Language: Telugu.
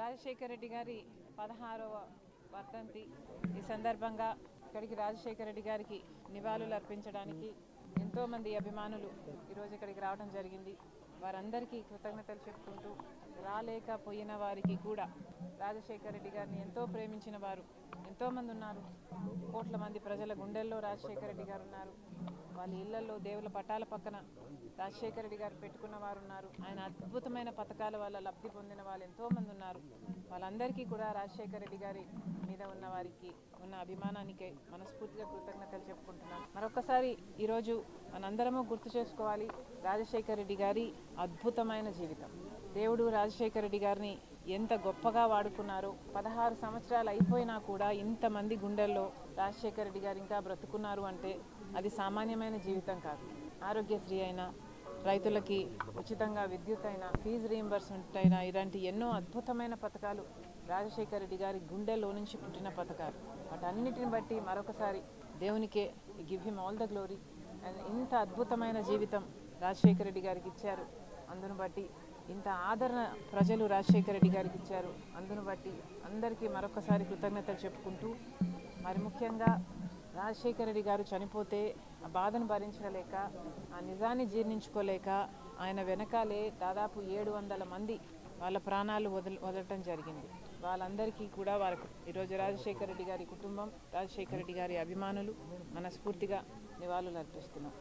రాజశేఖర రెడ్డి గారి పదహారవ వర్ధంతి ఈ సందర్భంగా ఇక్కడికి రాజశేఖర రెడ్డి గారికి నివాళులు అర్పించడానికి ఎంతోమంది అభిమానులు ఈరోజు ఇక్కడికి రావడం జరిగింది. వారందరికీ కృతజ్ఞతలు చెప్పుకుంటూ రాలేకపోయిన వారికి కూడా రాజశేఖర రెడ్డి గారిని ఎంతో ప్రేమించిన వారు ఎంతోమంది ఉన్నారు. కోట్ల మంది ప్రజల గుండెల్లో రాజశేఖర రెడ్డి గారు ఉన్నారు. వాళ్ళ ఇళ్ళలో దేవుల పటాల పక్కన రాజశేఖర రెడ్డి గారు పెట్టుకున్న వారు ఉన్నారు. ఆయన అద్భుతమైన పథకాల వల్ల లబ్ధి పొందిన వాళ్ళు ఎంతోమంది ఉన్నారు. వాళ్ళందరికీ కూడా రాజశేఖర రెడ్డి గారి మీద ఉన్న వారికి ఉన్న అభిమానానికే మనస్ఫూర్తిగా కృతజ్ఞతలు చెప్పుకుంటున్నాం మరొకసారి ఈరోజు మనందరము గుర్తు చేసుకోవాలి రాజశేఖర రెడ్డి గారి అద్భుతమైన జీవితం. దేవుడు రాజశేఖర రెడ్డి గారిని ఎంత గొప్పగా వాడుకున్నారో పదహారు సంవత్సరాలు అయిపోయినా కూడా ఇంతమంది గుండెల్లో రాజశేఖర రెడ్డి గారు ఇంకా బ్రతుకున్నారు అంటే అది సామాన్యమైన జీవితం కాదు. ఆరోగ్యశ్రీ అయినా రైతులకి ఉచితంగా విద్యుత్ అయినా ఫీజు రీయింబర్స్మెంట్ అయినా ఇలాంటి ఎన్నో అద్భుతమైన పథకాలు రాజశేఖర రెడ్డి గారి గుండెలో నుంచి పుట్టిన పథకాలు. వాటన్నిటిని బట్టి మరొకసారి దేవునికే give him all the glory and ఇంత అద్భుతమైన జీవితం రాజశేఖర రెడ్డి గారికి ఇచ్చారు. అందును బట్టి ఇంత ఆదరణ ప్రజలు రాజశేఖర రెడ్డి గారికి ఇచ్చారు. అందును బట్టి అందరికీ మరొకసారి కృతజ్ఞతలు చెప్పుకుంటూ మరి ముఖ్యంగా రాజశేఖర రెడ్డి గారు చనిపోతే ఆ బాధను భరించలేక ఆ నిజాన్ని జీర్ణించుకోలేక ఆయన వెనకాలే దాదాపు ఏడు వందల మంది వాళ్ళ ప్రాణాలు వదల వదలటం జరిగింది. వాళ్ళందరికీ కూడా వారికి ఈరోజు రాజశేఖర రెడ్డి గారి కుటుంబం రాజశేఖర రెడ్డి గారి అభిమానులు మనస్ఫూర్తిగా నివాళులు అర్పిస్తున్నాం